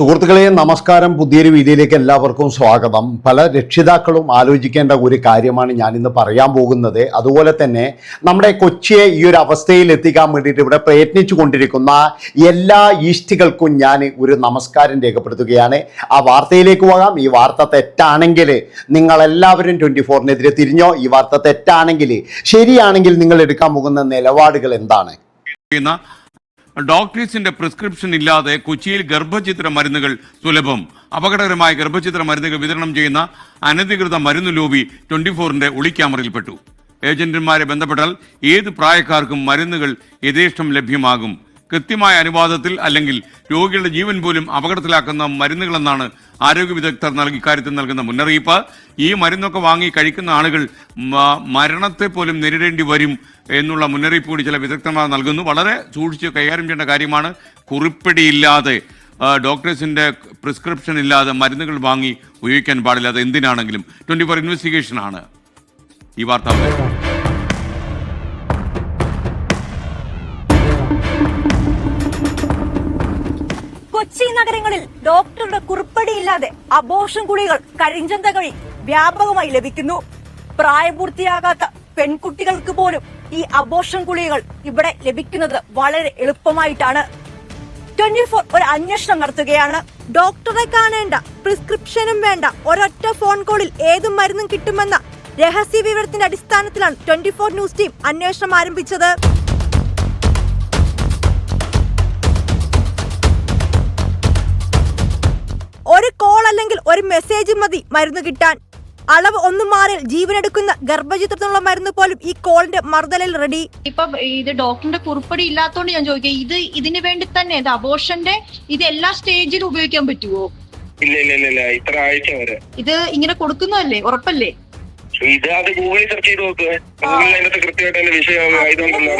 സുഹൃത്തുക്കളെ നമസ്കാരം. പുതിയൊരു വീഡിയോയിലേക്ക് എല്ലാവർക്കും സ്വാഗതം. പല രക്ഷിതാക്കളും ആലോചിക്കേണ്ട ഒരു കാര്യമാണ് ഞാൻ ഇന്ന് പറയാൻ പോകുന്നത്. അതുപോലെ തന്നെ നമ്മുടെ കൊച്ചിയെ ഈ ഒരു അവസ്ഥയിൽ എത്തിക്കാൻ വേണ്ടിയിട്ട് ഇവിടെ പ്രയത്നിച്ചു കൊണ്ടിരിക്കുന്ന എല്ലാ ഈഷ്ടികൾക്കും ഞാൻ ഒരു നമസ്കാരം രേഖപ്പെടുത്തുകയാണ്. ആ വാർത്തയിലേക്ക് പോകാം. ഈ വാർത്ത തെറ്റാണെങ്കിൽ നിങ്ങളെല്ലാവരും ട്വന്റി ഫോറിനെതിരെ തിരിഞ്ഞോ? ഈ വാർത്ത തെറ്റാണെങ്കിൽ ശരിയാണെങ്കിൽ നിങ്ങൾ എടുക്കാൻ പോകുന്ന നിലപാടുകൾ എന്താണ്? ഡോക്ടേഴ്സിന്റെ പ്രിസ്ക്രിപ്ഷൻ ഇല്ലാതെ കൊച്ചിയിൽ ഗർഭചിത്ര മരുന്നുകൾ സുലഭം. അപകടകരമായ ഗർഭചിത്ര മരുന്നുകൾ വിതരണം ചെയ്യുന്ന അനധികൃത മരുന്ന് ലോബി ട്വന്റി ഫോറിന്റെ ഒളിക്യാമറയിൽപ്പെട്ടു. ഏജന്റുമാരെ ബന്ധപ്പെട്ടാൽ ഏത് പ്രായക്കാർക്കും മരുന്നുകൾ യഥേഷ്ടം ലഭ്യമാകും. കൃത്യമായ അനുവാദത്തിൽ അല്ലെങ്കിൽ രോഗികളുടെ ജീവൻ പോലും അപകടത്തിലാക്കുന്ന മരുന്നുകളെന്നാണ് ആരോഗ്യ വിദഗ്ധർ നൽകി ഇക്കാര്യത്തിൽ നൽകുന്ന മുന്നറിയിപ്പ്. ഈ മരുന്നൊക്കെ വാങ്ങി കഴിക്കുന്ന ആളുകൾ മരണത്തെ പോലും നേരിടേണ്ടി വരും എന്നുള്ള മുന്നറിയിപ്പ് കൂടി ചില വിദഗ്ധന്മാർ നൽകുന്നു. വളരെ സൂക്ഷിച്ച് കൈകാര്യം ചെയ്യേണ്ട കാര്യമാണ് കുറിപ്പടിയില്ലാതെ ഡോക്ടേഴ്സിന്റെ പ്രിസ്ക്രിപ്ഷൻ ഇല്ലാതെ മരുന്നുകൾ വാങ്ങി ഉപയോഗിക്കാൻ പാടില്ല അത് എന്തിനാണെങ്കിലും. ട്വന്റി ഫോർ ഇൻവെസ്റ്റിഗേഷൻ ആണ്. ഈ വാർത്ത നഗരങ്ങളിൽ ഡോക്ടറുടെ കുറിപ്പടിയില്ലാതെ അബോഷൻ കരിഞ്ചന്ത കരിഞ്ചന്തകളിൽ വ്യാപകമായി ലഭിക്കുന്നു. പ്രായപൂർത്തിയാകാത്ത പെൺകുട്ടികൾക്ക് പോലും ഈ അബോഷൻ ഗുളികൾ ഇവിടെ ലഭിക്കുന്നത് വളരെ എളുപ്പമായിട്ടാണ്. ട്വന്റി ഫോർ ഒരു അന്വേഷണം നടത്തുകയാണ്. ഡോക്ടറെ കാണേണ്ട പ്രിസ്ക്രിപ്ഷനും വേണ്ട ഒരൊറ്റ ഫോൺ കോളിൽ ഏതും മരുന്നും കിട്ടുമെന്ന രഹസ്യ വിവരത്തിന്റെ അടിസ്ഥാനത്തിലാണ് ട്വന്റി ഫോർ ന്യൂസ് ടീം അന്വേഷണം ആരംഭിച്ചത്. അല്ലെങ്കിൽ ഒരു മെസ്സേജ് മതി മരുന്ന് കിട്ടാൻ. അളവ് ഒന്ന് മാറി ജീവനെടുക്കുന്ന ഗർഭചിത്രത്തിനുള്ള മരുന്ന് പോലും ഈ കോളിന്റെ മറുതലിൽ റെഡി ഇപ്പൊ ഇത് ഡോക്ടറിന്റെ കുറിപ്പടി ഇല്ലാത്തോണ്ട് ഞാൻ ചോദിക്കാം ഇത് ഇതിന് വേണ്ടി തന്നെ ഇത് അബോഷന്റെ ഇത് എല്ലാ സ്റ്റേജിലും ഉപയോഗിക്കാൻ പറ്റുമോ ഇല്ല ഇല്ല ഇല്ല ഇല്ല ഇത്ര ആഴ്ച വരെ. ഇത് ഇങ്ങനെ കൊടുക്കുന്നതല്ലേ? ഉറപ്പല്ലേ? ഇത് അത് ഗൂഗിളിൽ സെർച്ച് ചെയ്ത് നോക്ക്. ഗൂഗിളിൽ അതിനകത്ത് കൃത്യമായിട്ട് അതിന്റെ വിഷയം ആയതുകൊണ്ടല്ലോ.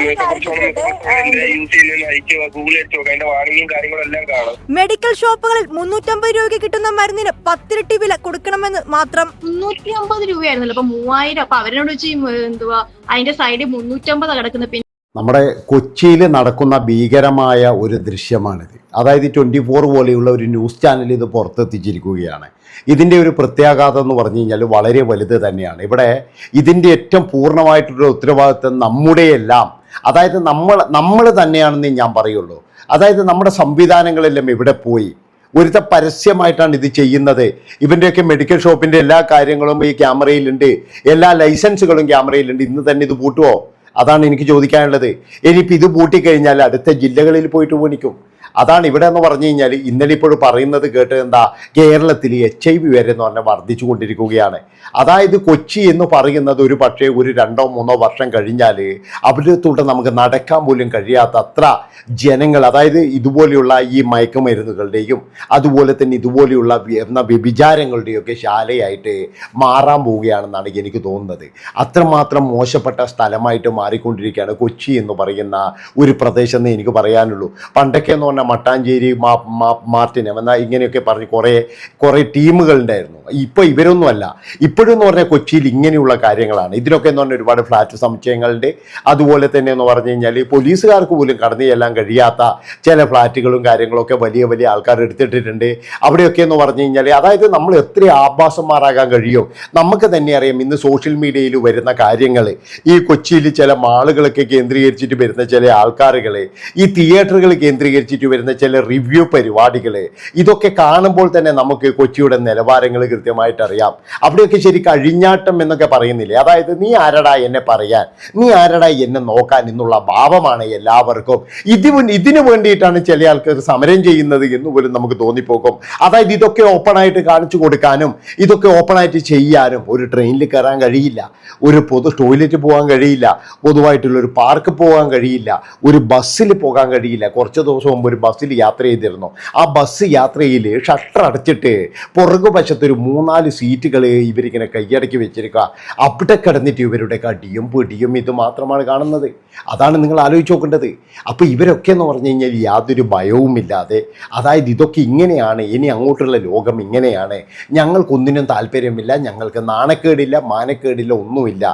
യൂസ് ചെയ്യുന്ന അയക്കുക ഗൂഗിളിൽ അടിച്ച് നോക്കുക അതിന്റെ വാണിംഗും കാര്യങ്ങളും എല്ലാം കാണും. മെഡിക്കൽ ഷോപ്പുകളിൽ മുന്നൂറ്റമ്പത് രൂപയ്ക്ക് കിട്ടുന്ന മരുന്നിന് പത്തിരട്ടി വില കൊടുക്കണമെന്ന് മാത്രം മുന്നൂറ്റി അമ്പത് രൂപയായിരുന്നല്ലോ. അപ്പൊ മൂവായിരം. അപ്പൊ അവരോട് വെച്ച് എന്തുവാ അതിന്റെ സൈഡിൽ മുന്നൂറ്റമ്പത് കിടക്കുന്ന. പിന്നെ നമ്മുടെ കൊച്ചിയിൽ നടക്കുന്ന ഭീകരമായ ഒരു ദൃശ്യമാണിത്. അതായത് ട്വന്റി ഫോർ പോലെയുള്ള ഒരു ന്യൂസ് ചാനൽ ഇത് പുറത്തെത്തിച്ചിരിക്കുകയാണ്. ഇതിന്റെ ഒരു പ്രത്യാഘാതം എന്ന് പറഞ്ഞു കഴിഞ്ഞാൽ വളരെ വലുത് തന്നെയാണ്. ഇവിടെ ഇതിന്റെ ഏറ്റവും പൂർണമായിട്ടുള്ള ഉത്തരവാദിത്വം നമ്മുടെയെല്ലാം. അതായത് നമ്മൾ നമ്മൾ തന്നെയാണെന്ന് ഞാൻ പറയുള്ളൂ. അതായത് നമ്മുടെ സംവിധാനങ്ങളെല്ലാം ഇവിടെ പോയി? ഒരുത്ത പരസ്യമായിട്ടാണ് ഇത് ചെയ്യുന്നത്. ഇവന്റെയൊക്കെ മെഡിക്കൽ ഷോപ്പിന്റെ എല്ലാ കാര്യങ്ങളും ഈ ക്യാമറയിലുണ്ട്. എല്ലാ ലൈസൻസുകളും ക്യാമറയിലുണ്ട്. ഇന്ന് തന്നെ ഇത് പൂട്ടുമോ അതാണ് എനിക്ക് ചോദിക്കാനുള്ളത്. ഇനിയിപ്പോൾ ഇത് പൂട്ടിക്കഴിഞ്ഞാൽ അടുത്ത ജില്ലകളിൽ പോയിട്ട് പണിക്കും. അതാണ് ഇവിടെ എന്ന് പറഞ്ഞു കഴിഞ്ഞാൽ ഇന്നലെ ഇപ്പോൾ പറയുന്നത് കേട്ട് എന്താ കേരളത്തിൽ എച്ച് ഐ വി വരെ എന്ന് പറഞ്ഞാൽ വർദ്ധിച്ചു കൊണ്ടിരിക്കുകയാണ്. അതായത് കൊച്ചി എന്ന് പറയുന്നത് ഒരു പക്ഷേ ഒരു രണ്ടോ മൂന്നോ വർഷം കഴിഞ്ഞാൽ അവിടത്തോട്ട് നമുക്ക് നടക്കാൻ പോലും കഴിയാത്ത അത്ര ജനങ്ങൾ അതായത് ഇതുപോലെയുള്ള ഈ മയക്കുമരുന്നുകളുടെയും അതുപോലെ തന്നെ ഇതുപോലെയുള്ള എന്ന വ്യഭിചാരങ്ങളുടെയൊക്കെ ശാലയായിട്ട് മാറാൻ പോവുകയാണെന്നാണ് എനിക്ക് തോന്നുന്നത്. അത്രമാത്രം മോശപ്പെട്ട സ്ഥലമായിട്ട് മാറിക്കൊണ്ടിരിക്കുകയാണ് കൊച്ചി എന്ന് പറയുന്ന ഒരു പ്രദേശം എന്ന് എനിക്ക് പറയാനുള്ളൂ. പണ്ടൊക്കെ എന്ന് പറഞ്ഞാൽ മട്ടാഞ്ചേരി മാ മാ- മാർട്ടിനം എന്നാൽ ഇങ്ങനെയൊക്കെ പറഞ്ഞ് കുറേ കുറേ ടീമുകളുണ്ടായിരുന്നു ഇപ്പോൾ ഇവരൊന്നുമല്ല ഇപ്പോഴും എന്ന് പറഞ്ഞാൽ കൊച്ചിയിൽ ഇങ്ങനെയുള്ള കാര്യങ്ങളാണ്. ഇതിനൊക്കെ എന്ന് പറഞ്ഞാൽ ഒരുപാട് ഫ്ലാറ്റ് സമുച്ചയങ്ങളുടെ അതുപോലെ തന്നെ എന്ന് പറഞ്ഞു കഴിഞ്ഞാൽ പോലീസുകാർക്ക് പോലും കടന്നു ചെല്ലാൻ കഴിയാത്ത ചില ഫ്ലാറ്റുകളും കാര്യങ്ങളൊക്കെ വലിയ വലിയ ആൾക്കാർ എടുത്തിട്ടിട്ടുണ്ട്. അവിടെയൊക്കെ എന്ന് പറഞ്ഞു കഴിഞ്ഞാൽ അതായത് നമ്മൾ എത്ര ആഭാസന്മാരാകാൻ കഴിയും. നമുക്ക് തന്നെ അറിയാം ഇന്ന് സോഷ്യൽ മീഡിയയിൽ വരുന്ന കാര്യങ്ങൾ ഈ കൊച്ചിയിൽ ചില മാളുകളൊക്കെ കേന്ദ്രീകരിച്ചിട്ട് വരുന്ന ചില ആൾക്കാരുകൾ ഈ തിയേറ്ററുകൾ കേന്ദ്രീകരിച്ചിട്ട് വരുന്ന ചില റിവ്യൂ പരിപാടികൾ ഇതൊക്കെ കാണുമ്പോൾ തന്നെ നമുക്ക് കൊച്ചിയുടെ നിലവാരങ്ങൾ കൃത്യമായിട്ട് അറിയാം. അവിടെയൊക്കെ ശരി കഴിഞ്ഞാട്ടം എന്നൊക്കെ പറയുന്നില്ലേ? അതായത് നീ ആരടാ എന്നെ പറയാൻ? നീ ആരടാ എന്നെ നോക്കാൻ എന്നുള്ള ഭാവമാണ് എല്ലാവർക്കും. ഇത് ഇതിനു വേണ്ടിയിട്ടാണ് ചില ആൾക്കാർ സമരം ചെയ്യുന്നത് എന്ന് പോലും നമുക്ക് തോന്നിപ്പോകും. അതായത് ഇതൊക്കെ ഓപ്പണായിട്ട് കാണിച്ചു കൊടുക്കാനും ഇതൊക്കെ ഓപ്പണായിട്ട് ചെയ്യാനും ഒരു ട്രെയിനിൽ കയറാൻ കഴിയില്ല. ഒരു പൊതു ടോയ്ലറ്റ് പോകാൻ കഴിയില്ല. പൊതുവായിട്ടുള്ള ഒരു പാർക്ക് പോകാൻ കഴിയില്ല. ഒരു ബസ്സിൽ പോകാൻ കഴിയില്ല. കുറച്ച് ദിവസം മുമ്പ് ഒരു ബസ്സിൽ യാത്ര ചെയ്തിരുന്നു. ആ ബസ് യാത്രയിൽ ഷട്ടർ അടച്ചിട്ട് പുറകുവശത്ത് ഒരു മൂന്നാൽ സീറ്റുകൾ ഇവരിങ്ങനെ കൈയടക്കി വെച്ചിരിക്കുക. അവിടെ കിടന്നിട്ട് ഇവരുടെ കടിയും പിടിയും ഇത് മാത്രമാണ് കാണുന്നത്. അതാണ് നിങ്ങൾ ആലോചിച്ച് നോക്കേണ്ടത്. അപ്പോൾ ഇവരൊക്കെ എന്ന് പറഞ്ഞു കഴിഞ്ഞാൽ യാതൊരു ഭയവുമില്ലാതെ അതായത് ഇതൊക്കെ ഇങ്ങനെയാണ് ഇനി അങ്ങോട്ടുള്ള ലോകം ഇങ്ങനെയാണ്. ഞങ്ങൾക്കൊന്നിനും താല്പര്യമില്ല ഞങ്ങൾക്ക് നാണക്കേടില്ല മാനക്കേടില്ല ഒന്നുമില്ല.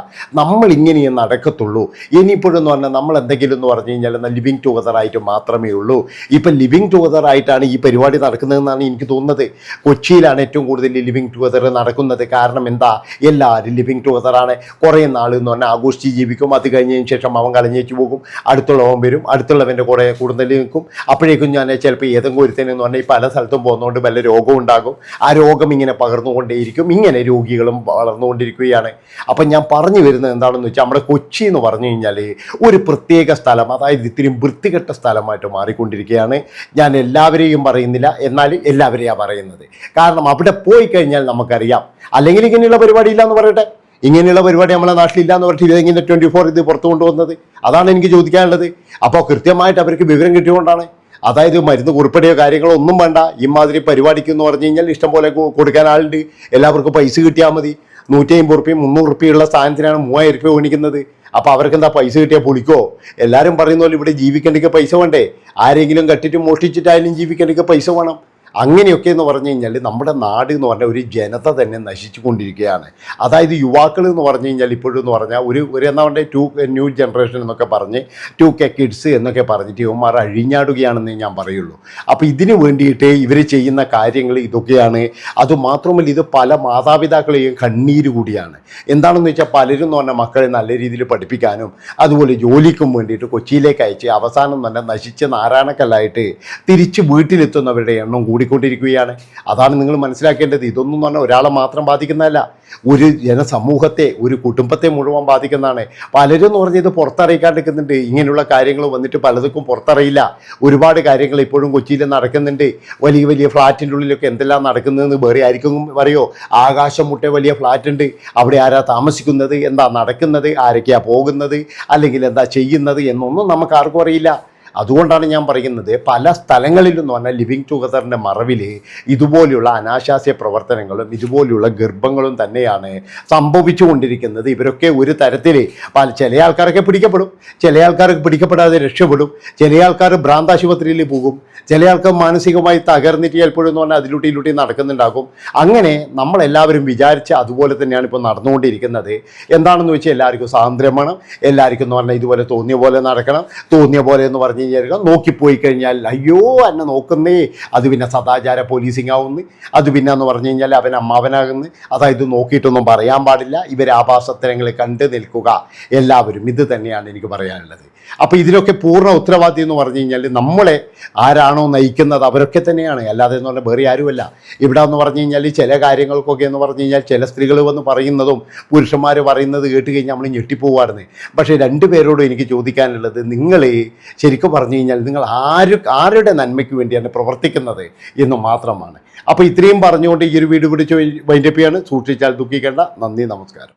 നമ്മൾ ഇങ്ങനെയേ നടക്കത്തുള്ളൂ. ഇനിയിപ്പോഴെന്ന് പറഞ്ഞാൽ നമ്മൾ എന്തെങ്കിലും എന്ന് പറഞ്ഞു കഴിഞ്ഞാൽ ലിവിങ് ടുഗദറായിട്ട് മാത്രമേ ഉള്ളൂ. ഇപ്പം ലിവിങ് ടുഗദർ ആയിട്ടാണ് ഈ പരിപാടി നടക്കുന്നതെന്നാണ് എനിക്ക് തോന്നുന്നത്. കൊച്ചിയിലാണ് ഏറ്റവും കൂടുതൽ ലിവിങ് ടുഗദർ നടക്കുന്നത്. കാരണം എന്താ? എല്ലാവരും ലിവിങ് ടുഗദറാണ് കുറേ നാൾ എന്ന് പറഞ്ഞാൽ ആഘോഷിച്ച് ജീവിക്കും. അത് കഴിഞ്ഞതിന് ശേഷം അവൻ കളഞ്ഞേച്ച് പോകും. അടുത്തുള്ളവൻ വരും. അടുത്തുള്ളവന്റെ കൂടെ കൂടുതൽ നിൽക്കും. അപ്പോഴേക്കും ഞാൻ ചിലപ്പോൾ ഏതെങ്കിലും ഒരുത്തനെന്ന് പറഞ്ഞാൽ ഈ പല സ്ഥലത്തും പോകുന്നതുകൊണ്ട് വല്ല രോഗം ഉണ്ടാകും. ആ രോഗം ഇങ്ങനെ പകർന്നുകൊണ്ടേയിരിക്കും. ഇങ്ങനെ രോഗികളും വളർന്നുകൊണ്ടിരിക്കുകയാണ്. അപ്പം ഞാൻ പറഞ്ഞു വരുന്നത് എന്താണെന്ന് വെച്ചാൽ നമ്മുടെ കൊച്ചി എന്ന് പറഞ്ഞു കഴിഞ്ഞാൽ ഒരു പ്രത്യേക സ്ഥലം അതായത് ഇത്തിരി വൃത്തികെട്ട സ്ഥലമായിട്ട് മാറിക്കൊണ്ടിരിക്കുകയാണ്. ഞാൻ എല്ലാവരെയും പറയുന്നില്ല. എന്നാൽ എല്ലാവരെയാണ് പറയുന്നത്. കാരണം അവിടെ പോയി കഴിഞ്ഞാൽ നമുക്കറിയാം. അല്ലെങ്കിൽ ഇങ്ങനെയുള്ള പരിപാടി ഇല്ല എന്ന് പറയട്ടെ. ഇങ്ങനെയുള്ള പരിപാടി നമ്മളെ നാട്ടിലില്ല എന്ന് പറഞ്ഞിട്ട് ഇതെങ്ങനെ ട്വന്റി ഫോർ ഇത് പുറത്തു കൊണ്ടുവന്നത്. അതാണ് എനിക്ക് ചോദിക്കാനുള്ളത്. അപ്പോൾ കൃത്യമായിട്ട് അവർക്ക് വിവരം കിട്ടിയുകൊണ്ടാണ് അതായത് മരുന്ന് കുറിപ്പടിയോ കാര്യങ്ങളോ ഒന്നും വേണ്ട. ഇമാതിരി പരിപാടിക്ക് എന്ന് പറഞ്ഞു കഴിഞ്ഞാൽ ഇഷ്ടം പോലെ കൊടുക്കാൻ ആളുണ്ട്. എല്ലാവർക്കും പൈസ കിട്ടിയാൽ മതി. നൂറ്റി അമ്പത് റുപ്യ മുന്നൂറ് റുപ്യുള്ള സാധനത്തിനാണ് മൂവായിരം റുപ്യ മേടിക്കുന്നത് അപ്പോൾ അവർക്ക് എന്താ പൈസ കിട്ടിയാൽ പൊളിക്കോ? എല്ലാവരും പറയുന്ന പോലെ ഇവിടെ ജീവിക്കേണ്ടിക്ക് പൈസ വേണ്ടേ? ആരെങ്കിലും കട്ടിട്ട് മോഷ്ടിച്ചിട്ടായാലും ജീവിക്കേണ്ടിക്ക് പൈസ വേണം. അങ്ങനെയൊക്കെ എന്ന് പറഞ്ഞു കഴിഞ്ഞാൽ നമ്മുടെ നാട് എന്ന് പറഞ്ഞാൽ ഒരു ജനത തന്നെ നശിച്ചു കൊണ്ടിരിക്കുകയാണ് അതായത് യുവാക്കൾ എന്ന് പറഞ്ഞു കഴിഞ്ഞാൽ ഇപ്പോഴും എന്ന് പറഞ്ഞാൽ ഒരു ഒരു എന്താ പറയുക ടു ന്യൂ ജനറേഷൻ എന്നൊക്കെ പറഞ്ഞ് ടു കെ കിഡ്സ് എന്നൊക്കെ പറഞ്ഞിട്ട് ഇവന്മാർ അഴിഞ്ഞാടുകയാണെന്ന് ഞാൻ പറയുള്ളൂ. അപ്പോൾ ഇതിന് വേണ്ടിയിട്ട് ഇവർ ചെയ്യുന്ന കാര്യങ്ങൾ ഇതൊക്കെയാണ്. അതുമാത്രമല്ല ഇത് പല മാതാപിതാക്കളെയും കണ്ണീര് കൂടിയാണ്. എന്താണെന്ന് വെച്ചാൽ പലരും എന്ന് പറഞ്ഞാൽ മക്കളെ നല്ല രീതിയിൽ പഠിപ്പിക്കാനും അതുപോലെ ജോലിക്കും വേണ്ടിയിട്ട് കൊച്ചിയിലേക്ക് അയച്ച് അവസാനം തന്നെ നശിച്ച നാരായണക്കല്ലായിട്ട് തിരിച്ച് വീട്ടിലെത്തുന്നവരുടെ എണ്ണം കൂടിക്കൊണ്ടിരിക്കുകയാണ്. അതാണ് നിങ്ങൾ മനസ്സിലാക്കേണ്ടത്. ഇതൊന്നും പറഞ്ഞാൽ ഒരാളെ മാത്രം ബാധിക്കുന്നതല്ല. ഒരു ജനസമൂഹത്തെ ഒരു കുടുംബത്തെ മുഴുവൻ ബാധിക്കുന്നതാണ്. പലരും എന്ന് പറഞ്ഞാൽ ഇത് പുറത്തറിയിക്കാണ്ടിരിക്കുന്നുണ്ട്. ഇങ്ങനെയുള്ള കാര്യങ്ങൾ വന്നിട്ട് പലതും പുറത്തറിയില്ല. ഒരുപാട് കാര്യങ്ങൾ ഇപ്പോഴും കൊച്ചിയിൽ നടക്കുന്നുണ്ട്. വലിയ വലിയ ഫ്ലാറ്റിന്റെ ഉള്ളിലൊക്കെ എന്തെല്ലാം നടക്കുന്നതെന്ന് വേറെ ആയിരിക്കും പറയോ ആകാശം മുട്ട വലിയ ഫ്ലാറ്റ് ഉണ്ട് അവിടെ ആരാ താമസിക്കുന്നത്? എന്താ നടക്കുന്നത്? ആരൊക്കെയാ പോകുന്നത്? അല്ലെങ്കിൽ എന്താ ചെയ്യുന്നത്? എന്നൊന്നും നമുക്ക് ആർക്കും അറിയില്ല. അതുകൊണ്ടാണ് ഞാൻ പറയുന്നത് പല സ്ഥലങ്ങളിലും എന്ന് പറഞ്ഞാൽ ലിവിങ് ടുഗദറിന്റെ മറവിൽ ഇതുപോലെയുള്ള അനാശാസ്യ പ്രവർത്തനങ്ങളും ഇതുപോലെയുള്ള ഗർഭങ്ങളും തന്നെയാണ് സംഭവിച്ചുകൊണ്ടിരിക്കുന്നത്. ഇവരൊക്കെ ഒരു തരത്തിൽ പല ചില ആൾക്കാരൊക്കെ പിടിക്കപ്പെടും ചില ആൾക്കാർക്ക് പിടിക്കപ്പെടാതെ രക്ഷപ്പെടും ചില ആൾക്കാർ ഭ്രാന്താശുപത്രിയിൽ പോകും ചില ആൾക്കാർ മാനസികമായി തകർന്നിട്ട് ചിലപ്പോഴും എന്ന് പറഞ്ഞാൽ അതിലൂട്ടി ഇലൂട്ടി നടക്കുന്നുണ്ടാകും. അങ്ങനെ നമ്മളെല്ലാവരും വിചാരിച്ച് അതുപോലെ തന്നെയാണ് ഇപ്പോൾ നടന്നുകൊണ്ടിരിക്കുന്നത്. എന്താണെന്ന് വെച്ചാൽ എല്ലാവർക്കും സ്വാതന്ത്ര്യമാണ് എല്ലാവർക്കും എന്ന് പറഞ്ഞാൽ ഇതുപോലെ തോന്നിയ പോലെ നടക്കണം. തോന്നിയ പോലെ എന്ന് പറഞ്ഞു കഴിഞ്ഞാൽ നോക്കിപ്പോയി കഴിഞ്ഞാൽ അയ്യോ എന്നെ നോക്കുന്നേ അത് പിന്നെ സദാചാര പോലീസിങ് ആവുന്നു അത് പിന്നെ എന്ന് പറഞ്ഞു കഴിഞ്ഞാൽ അവൻ അമ്മാവനാകുന്നു അതായത് നോക്കിയിട്ടൊന്നും പറയാൻ പാടില്ല ഇവർ ആഭാസത്തരങ്ങൾ കണ്ടു നിൽക്കുക എല്ലാവരും ഇത് തന്നെയാണ് എനിക്ക് പറയാനുള്ളത്. അപ്പോൾ ഇതിനൊക്കെ പൂർണ ഉത്തരവാദി എന്ന് പറഞ്ഞു കഴിഞ്ഞാൽ നമ്മളെ ആരാണോ നയിക്കുന്നത് അവരൊക്കെ തന്നെയാണ് അല്ലാതെ എന്ന് പറഞ്ഞാൽ വേറെ ആരുമല്ല. ഇവിടെ എന്ന് പറഞ്ഞു കഴിഞ്ഞാൽ ചില കാര്യങ്ങൾക്കൊക്കെ എന്ന് പറഞ്ഞു കഴിഞ്ഞാൽ ചില സ്ത്രീകൾ വന്ന് പറയുന്നതും പുരുഷന്മാർ പറയുന്നത് കേട്ട് കഴിഞ്ഞാൽ നമ്മൾ ഞെട്ടിപ്പോവാറുണ്ട് പക്ഷേ രണ്ട് പേരോടും എനിക്ക് ചോദിക്കാനുള്ളത് നിങ്ങൾ ശരിക്കും പറഞ്ഞു കഴിഞ്ഞാൽ നിങ്ങൾ ആര് ആരുടെ നന്മയ്ക്ക് വേണ്ടിയാണ് പ്രവർത്തിക്കുന്നത് എന്ന് മാത്രമാണ്. അപ്പോൾ ഇത്രയും പറഞ്ഞുകൊണ്ട് ഈ ഒരു വീട് പിടിച്ച് വൈൻഡപ്പ് ചെയ്യാണ്. സൂക്ഷിച്ചാൽ ദുഃഖിക്കേണ്ട. നന്ദി നമസ്കാരം.